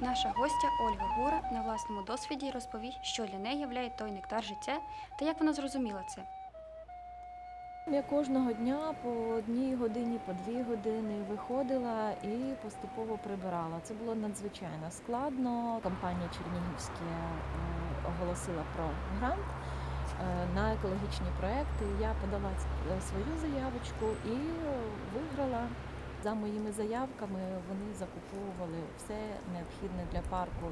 Наша гостя Ольга Гура на власному досвіді розповість, що для неї являє той нектар життя та як вона зрозуміла це. Я кожного дня по одній годині, по дві години виходила і поступово прибирала. Це було надзвичайно складно. Компанія Чернігівська е, оголосила про грант е, на екологічні проекти. Я подала свою заявочку і виграла. За моїми заявками вони закуповували все необхідне для парку.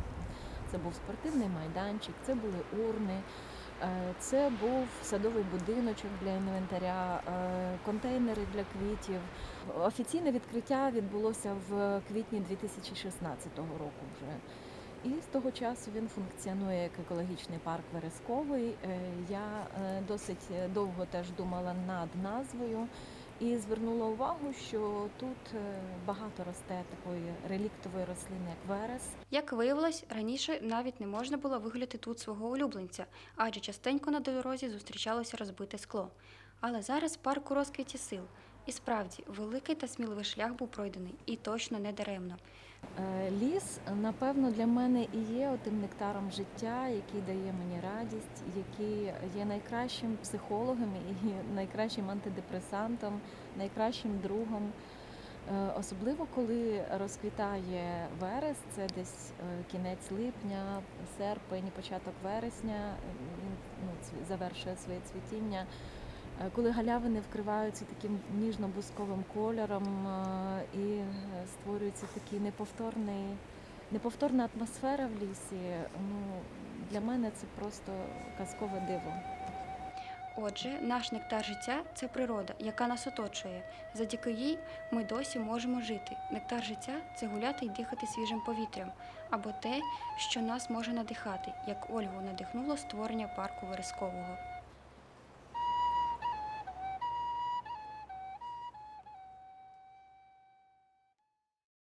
Це був спортивний майданчик, це були урни, Е, Це був садовий будиночок для інвентаря, е, контейнери для квітів. Офіційне відкриття відбулося в квітні 2016 року вже. І з того часу він функціонує як екологічний парк Вересковий. Е, Я досить довго теж думала над назвою і звернула увагу, що тут е, багато росте такої реліктової рослини, як верес. Як виявилось, раніше навіть не можна було вигляти тут свого улюбленця, адже частенько на дорозі зустрічалося розбите скло. Але зараз парк у розквіті сил. І справді, великий та сміливий шлях був пройдений, і точно не даремно. Е, Ліс, напевно, для мене і є тим нектаром життя, який дає мені радість, який є найкращим психологом і найкращим антидепресантом, найкращим другом. Е, Особливо коли розквітає верес, це десь е, кінець липня, серпень, початок вересня, він ну, завершує своє цвітіння. Е, Коли галявини вкриваються таким ніжно-бусковим кольором е, і е, створюється такий неповторний, неповторна атмосфера в лісі, ну, для мене це просто казкове диво. Отже, наш нектар життя це природа, яка нас оточує. Завдяки їй ми досі можемо жити. Нектар життя це гуляти і дихати свіжим повітрям, або те, що нас може надихати, як Ольгу надихнуло створення парку Верескового.